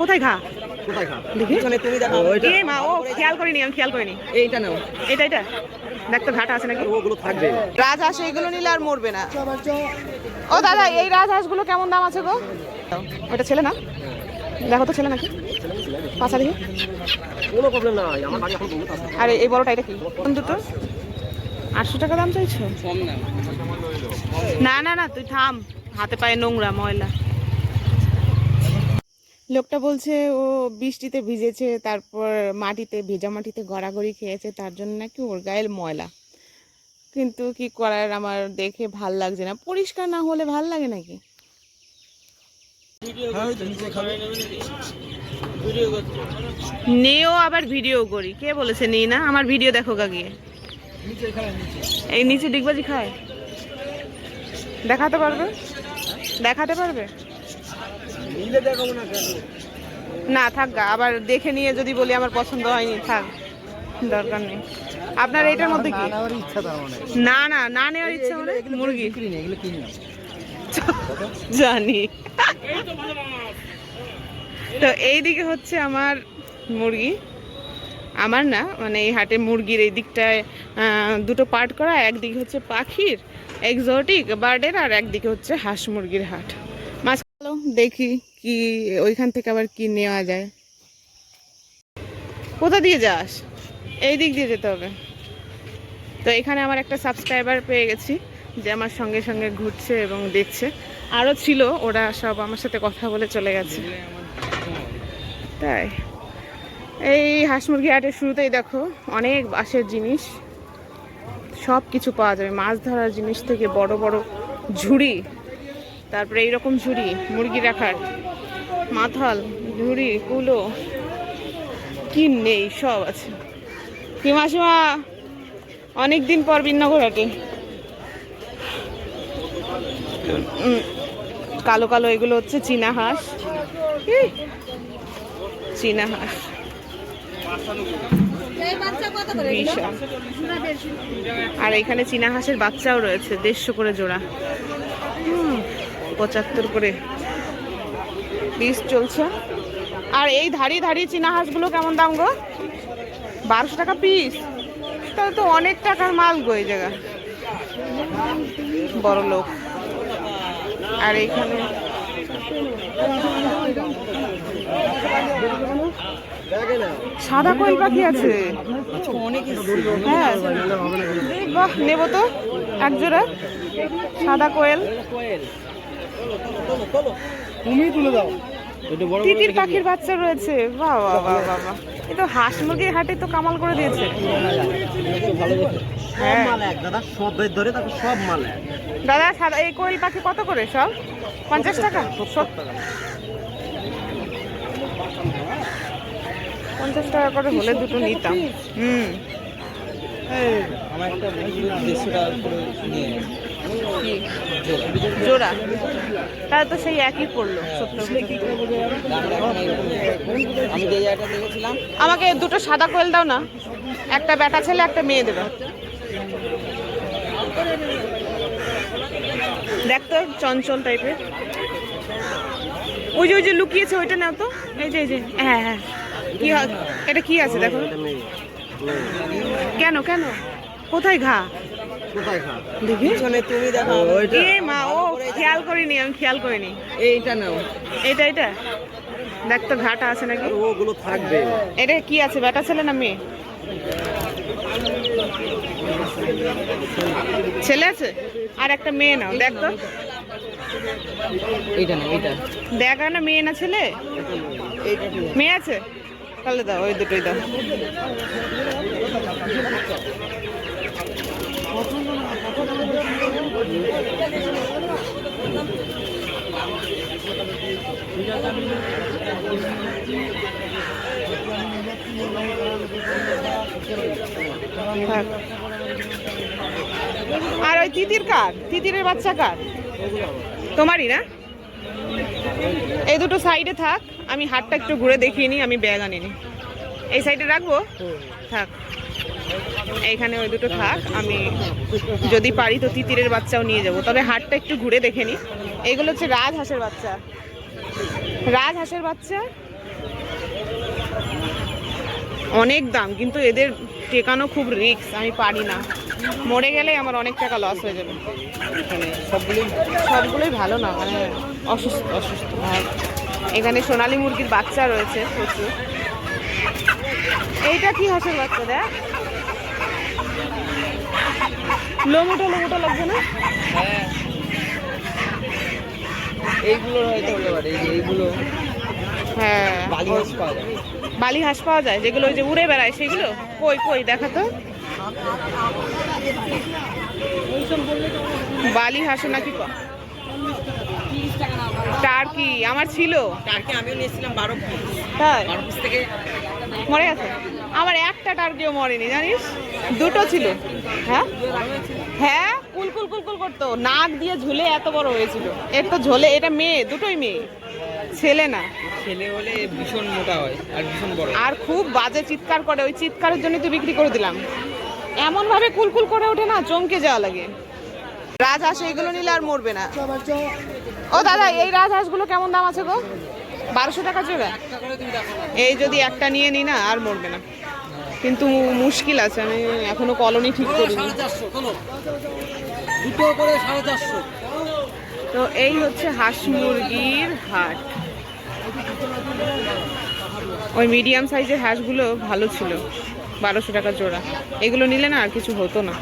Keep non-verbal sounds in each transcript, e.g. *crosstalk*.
কোথায় ঘা? কোথায় খা দেখি। মানে তুমি দেখো। এ মা ও খেয়াল করিনি আমি খেয়াল করিনি। এইটা নাও। এটা এটা দেখ তো ঘাটা আছে নাকি? ওগুলো থাকবে। রাজহাঁস এগুলো নিলে আর মরবে না। ও দাদা এই রাজহাঁসগুলো কেমন দাম আছে গো? ওটা ছেলে না? দেখো তো ছেলে নাকি? পাঁচা দেখি। কোনো প্রবলেম নাই আমার বাড়ি এখন আছে। আর এই বড়টা এটা কি? কোন দুটো? আটশো টাকা দাম চাইছো? না। না না না তুই থাম। হাতে পায়ে নোংরা ময়লা। লোকটা বলছে ও বৃষ্টিতে ভিজেছে তারপর মাটিতে ভেজা মাটিতে গড়াগড়ি খেয়েছে তার জন্য নাকি ওর গায়ের ময়লা। কিন্তু কি করার আমার দেখে ভালো লাগছে না। পরিষ্কার না হলে ভালো লাগে নাকি? নেও আবার ভিডিও করি। কে বলেছে নি না? আমার ভিডিও দেখো গিয়ে। এই নিচে ডিগবাজি খায়? দেখাতে পারবে? দেখাতে পারবে? না কেন? থাক গা আবার দেখে নিয়ে যদি বলি আমার পছন্দ হয়নি থাক দরকার নেই। আপনার এটার মধ্যে কি? আমার ইচ্ছা তার মানে। না না না নেওয়ার ইচ্ছা মানে মুরগি জানি। তো এইদিকে হচ্ছে আমার মুরগি। আমার না মানে এই হাটে মুরগির এই দিকটায় দুটো পার্ট করা একদিকে হচ্ছে পাখির এক্সোটিক বার্ডের আর একদিকে হচ্ছে হাঁস মুরগির হাট। মাছ দেখি। কি ওইখান থেকে আবার কি নেওয়া যায়? কোথা দিয়ে যাস? এই দিক দিয়ে যেতে হবে। তো এখানে আমার একটা সাবস্ক্রাইবার পেয়ে গেছি, যে আমার সঙ্গে সঙ্গে ঘুরছে এবং দেখছে। আরও ছিল, ওরা সব আমার সাথে কথা বলে চলে গেছে। তাই। এই হাঁস মুরগি হাটের শুরুতেই দেখো, অনেক বাঁশের জিনিস, সব কিছু পাওয়া যাবে। মাছ ধরার জিনিস থেকে বড় বড় ঝুড়ি, তারপরে এইরকম ঝুড়ি মুরগি রাখার। মাথাল, ঝুড়ি, কুলো, কি নেই, সব আছে। কি মাসিমা অনেক দিন পর বিন্নগর হাটে কালো কালো এগুলো হচ্ছে চীনা হাঁস। চীনা হাঁস। আর এখানে চীনা হাঁসের বাচ্চাও রয়েছে, দেড়শো করে জোড়া। পঁচাত্তর করে। পিস চলছে। আর এই ধাড়ি ধাড়ি চীনা হাঁসগুলো কেমন দাম গো? বারোশো টাকা পিস তাহলে তো অনেক টাকার মাল গো এই জায়গা বড় লোক। আর এইখানে সাদা কোয়েল পাখি আছে? হ্যাঁ। বাহ, নেব তো এক জোড়া। সাদা কোয়েল। তুমি তুলে দাও। তিতির পাখির বাচ্চা রয়েছে। বাহ বাহ বাহ বাহ এ তো হাঁস মুরগির হাটে তো কামাল করে দিয়েছে। হ্যাঁ। দাদা সব ধরে তারপর সব মাল দাদা সাদা এই কোয়েল পাখি কত করে সব? পঞ্চাশ টাকা? সত্তর পঞ্চাশ টাকা করে হলে দুটো নিতাম। হুম। আমার একটা দেড়শো টাকা করে নিয়ে কি জোড়া। তাহলে তো সেই একই পড়ল আমাকে দুটো সাদা কোয়েল দাও না একটা বেটা ছেলে একটা মেয়ে দেবে। দেখ তো চঞ্চল টাইপের ওই যে ওই যে লুকিয়েছে ওইটা নাও তো। এই যে এই যে হ্যাঁ হ্যাঁ। কি এটা কি আছে দেখো। কেন কেন? কোথায় ঘা? দেখি। তুমি দেখো এ মা ও খেয়াল করিনি আমি খেয়াল করিনি। এইটা নাও। এটা এটা দেখ তো ঘাটা আছে নাকি? আর ওগুলো থাকবে। এটা কি আছে বেটা ছেলে না মেয়ে? ছেলে আছে? আর একটা মেয়ে নাও দেখ তো। এইটা না এইটা। দেখ না মেয়ে না ছেলে? মেয়ে আছে? তাহলে দাও ওই দুটোই দাও। আর ওই তিতির কার? তিতিরের বাচ্চা কার? তোমারই না? এই দুটো সাইডে থাক। আমি হাটটা একটু ঘুরে দেখিয়ে নিই আমি ব্যাগ আনিনি এই সাইডে রাখব? থাক। এইখানে ওই দুটো থাক আমি যদি পারি তো তিতিরের বাচ্চাও নিয়ে যাব। তবে হাটটা একটু ঘুরে দেখে নিই এইগুলো হচ্ছে রাজহাঁসের বাচ্চা। রাজহাঁসের বাচ্চা? অনেক দাম কিন্তু এদের টেকানো খুব রিস্ক আমি পারি না। মরে গেলে আমার অনেক টাকা লস হয়ে যাবে। এখানে সবগুলোই সবগুলোই ভালো না মানে অসুস্থ অসুস্থ। এখানে সোনালী মুরগির বাচ্চা রয়েছে প্রচুর। এইটা কি হাঁসের বাচ্চা দেখ? লোমোটো লোমোটো লাগছে না? হ্যাঁ। এইগুলোর হয়তো হতে পারে এইগুলো। হ্যাঁ। বালি মাছ পাওয়া যায়। বালি হাঁস পাওয়া যায় যেগুলো ওই যে উড়ে বেড়ায় সেগুলো কই কই দেখা তো। বালি হাঁসও নাকি ক- টার্কি আমার ছিল। টার্কি আমিও নিয়েছিলাম বারো পিস। তাই? বারো পিস থেকে মরে গেছে? আমার একটা টার্কিও মরেনি জানিস? দুটো ছিল। হ্যাঁ? হ্যাঁ? কুল কুল কুল কুল করতো। নাক দিয়ে ঝুলে এত বড় হয়েছিল। এর তো ঝোলে এটা মেয়ে দুটোই মেয়ে। ছেলে না। ছেলে হলে ভীষণ মোটা হয় আর ভীষণ বড় আর খুব বাজে চিৎকার করে। ওই চিৎকারের জন্য তো বিক্রি করে দিলাম। এমন ভাবে কুলকুল করে ওঠে না চমকে যাওয়া লাগে। রাজহাঁস এগুলো নিলে আর মরবে না। ও দাদা এই রাজহাঁসগুলো কেমন দাম আছে গো? বারোশো টাকা জোড়া। এই যদি একটা নিয়ে নিই না আর মরবে না। কিন্তু মুশকিল আছে আমি এখনও কলোনি ঠিক করিনি। তো এই হচ্ছে হাঁস মুরগির হাট। ওই মিডিয়াম সাইজের হাঁসগুলো ভালো ছিল বারোশো টাকা জোড়া। এগুলো নিলে না আর কিছু হতো না।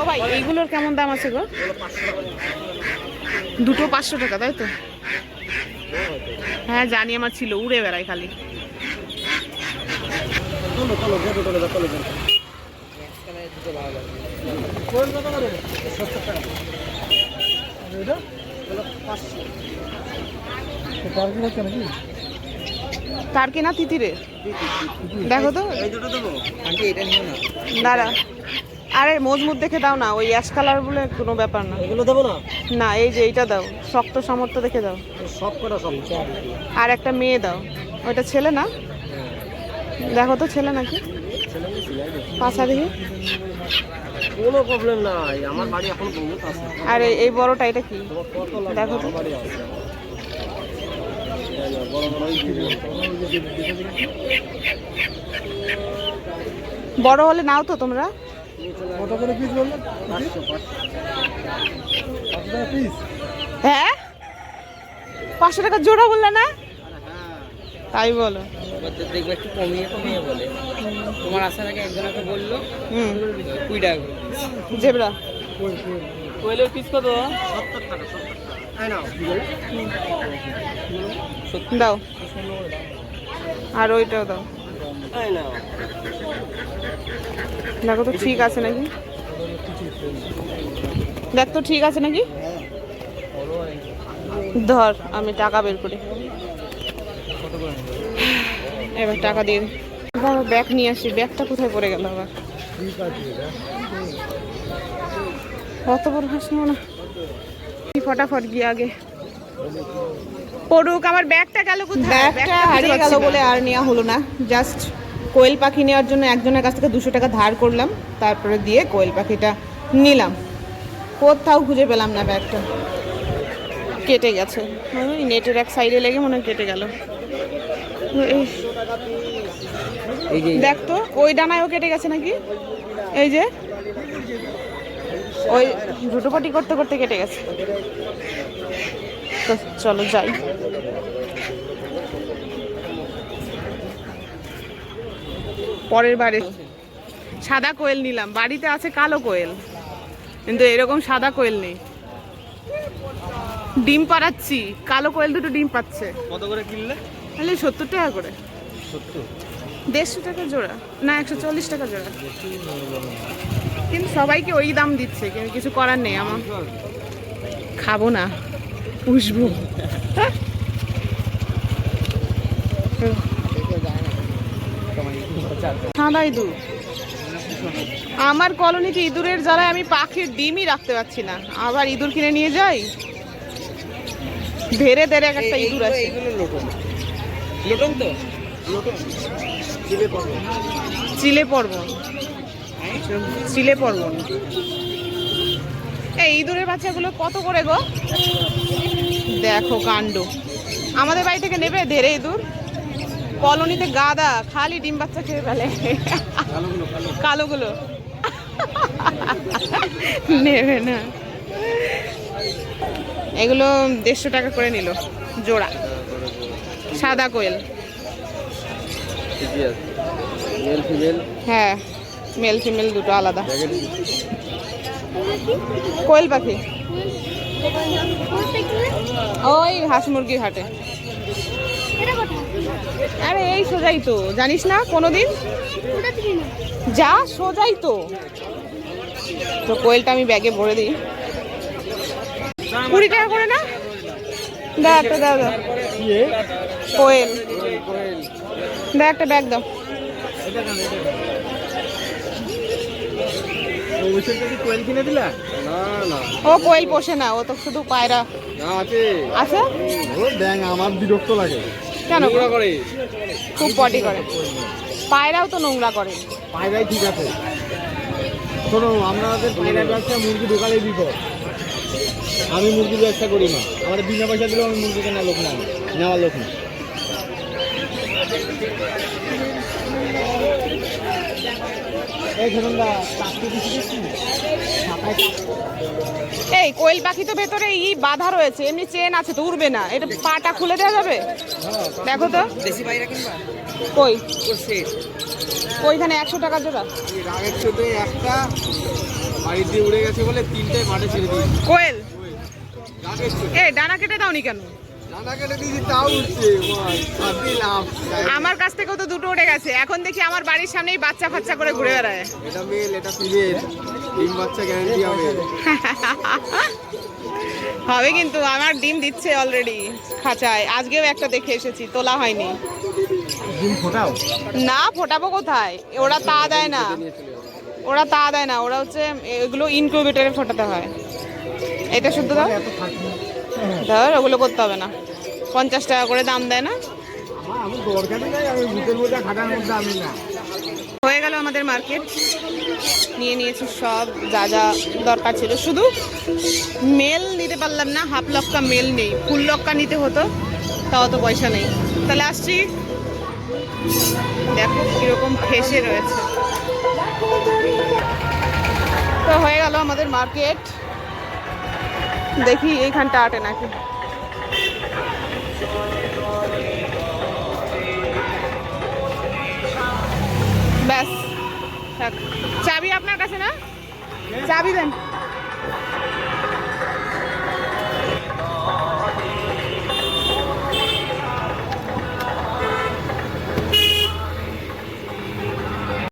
ও ভাই এইগুলোর কেমন দাম আছে গো? দুটো পাঁচশো টাকা, তাই তো? হ্যাঁ জানি আমার ছিল, উড়ে বেড়াই খালি। তার কিনা তিতিরে? দেখো তো। দাঁড়া। আরে মজবুত দেখে দাও না ওই অ্যাশ কালার বলে কোনো ব্যাপার না। এগুলো দেবো না? না এই যে এইটা দাও শক্ত সামর্থ্য দেখে দাও। সব কটা সব আর একটা মেয়ে দাও ওইটা ছেলে না? দেখো তো ছেলে নাকি? পাশা দেখি। কোনো প্রবলেম নাই আমার বাড়ি এখন বহুত আছে। আর এই- এই বড়টা এটা কি? দেখো তো। বড় হলে নাও তো তোমরা। কত করে পিস বললেন? পাঁচশো পিস হ্যাঁ? পাঁচশো টাকা জোড়া বললে না? তাই বলো। দেখবে একটু কমিয়ে কমিয়ে বলে। তোমার আসার আগে একজনকে বলল হুম। কুড়ি টাকা জেবরা। কোয়েলের পিস কত? সত্তর টাকা সত্তর টাকা। দাও। আর ওইটাও দাও। দেখো তো ঠিক আছে নাকি? দেখ তো ঠিক আছে নাকি? ধর, আমি টাকা বের করি। এবার টাকা দিয়ে দিই ব্যাগ নিয়ে আসি। ব্যাগটা কোথায় পড়ে গেল আবার? অত বড় হাস নেব না ফটাফট গিয়ে আগে। পড়ুক আমার ব্যাগটা গেল কোথায়? ব্যাগটা হারিয়ে গেল বলে আর নেওয়া হলো না। জাস্ট কোয়েল পাখি নেওয়ার জন্য একজনের কাছ থেকে দুশো টাকা ধার করলাম তারপরে দিয়ে কোয়েল পাখিটা নিলাম। কোথাও খুঁজে পেলাম না ব্যাগটা। কেটে গেছে। নেটের এক সাইডে লেগে মনে হয় কেটে গেল। দেখ তো ওই ডানায়ও কেটে গেছে নাকি? এই যে ওই রুটোপাটি করতে করতে কেটে গেছে। তো চলো যাই। পরের বারে সাদা কোয়েল নিলাম। বাড়িতে আছে কালো কোয়েল কিন্তু এরকম সাদা কোয়েল নেই। ডিম পাড়াচ্ছি কালো কোয়েল দুটো ডিম পাচ্ছে। কত করে কিনলে? তাহলে সত্তর টাকা করে। দেড়শো টাকা জোড়া। না একশো চল্লিশ টাকা জোড়া। কিন্তু সবাইকে ওই দাম দিচ্ছে কিন্তু কিছু করার নেই আমার। খাব না। পুষবো সাদা ইঁদুর আমার কলোনিতে ইঁদুরের জ্বালায় আমি পাখির ডিমই রাখতে পারছি না। আবার ইঁদুর কিনে নিয়ে যাই? ধেরে ধেরে এক একটা ইঁদুর আছে লোটন। লোটন তো? চিলে পড়বে চিলে পর্ব চিলে পর্ব এই ইঁদুরের বাচ্চাগুলো কত করে গো? দেখো কাণ্ড। আমাদের বাড়ি থেকে নেবে ধেরে ইঁদুর? কলোনিতে গাদা খালি ডিম বাচ্চা খেয়ে ফেলে। কালোগুলো। নেবে না। এগুলো দেড়শো টাকা করে নিল। জোড়া। সাদা কোয়েল। হ্যাঁ মেল ফিমেল দুটো আলাদা। কোয়েল পাখি? ওই হাঁস মুরগির হাটে। আরে, এই সোজাই তো। জানিস না কোনোদিন? যা, সোজাই তো। তো কোয়েলটা আমি ব্যাগে ভরে দিই। কুড়ি টাকা করে না? দা একটা, দাও দাও। কোয়েল। দা একটা ব্যাগ দাও কোয়েল কিনে দিলা না না ও কোয়েল পোষে না ও তো শুধু পায়রা। না আছে। আছে? ও ব্যাং আমার বিরক্ত লাগে। কেন? করে। খুব পটি করে। পায়রাও তো নোংরা করে। পায়রাই ঠিক আছে। শোনো আমাদের পায়রার ব্যবসা মুরগি বিপদ। আমি মুরগির ব্যবসা করি না। আমার বিনা পয়সা দিলেও আমি মুরগি কেনার লোক না। নেওয়ার লোক না। এই ধরুন চারটে দিচ্ছি এই কোয়েল পাখি তো ভেতরে ই বাধা রয়েছে এমনি চেন আছে তো উড়বে না। এটা পাটা খুলে দেওয়া যাবে? দেখো তো। দেশি পায়রা কিনবা কই? ওইখানে একশো টাকা জোড়া। রাগের চোটে একটা বাড়ি দিয়ে উড়ে গেছে বলে তিনটে মাঠে ছেড়ে দিয়েছি। কোয়েল? এ ডানা কেটে দাওনি কেন? আমার কাছ থেকেও তো দুটো উঠে গেছে। এখন দেখি আমার বাড়ির সামনেই বাচ্চা ফাচ্চা করে ঘুরে বেড়ায়। এটা মেল এটা ফিমেল। ডিম বাচ্চা গ্যারান্টি হবে। *laughs* হবে কিন্তু আমার ডিম দিচ্ছে অলরেডি খাঁচায়। আজকেও একটা দেখে এসেছি তোলা হয়নি। ডিম ফোটাও? না ফোটাবো কোথায়? ওরা তা দেয় না। ওরা তা দেয় না। ওরা হচ্ছে এগুলো ইনকিউবেটরে ফোটাতে হয়। এটা শুদ্ধ দাও? ধর ওগুলো করতে হবে না। পঞ্চাশ টাকা করে দাম দেয় না? হয়ে গেল আমাদের মার্কেট। নিয়ে নিয়েছি সব, যা যা দরকার ছিল। শুধু মেল নিতে পারলাম না, হাফ লক্কা মেল নেই। ফুল লক্কা নিতে হতো, তাও তো পয়সা নেই। তাহলে আসছি। দেখো কীরকম ফেসে রয়েছে। তো হয়ে গেল আমাদের মার্কেট। দেখি এইখানটা আটে নাকি। চাবি আপনার কাছে না? চাবি দেন।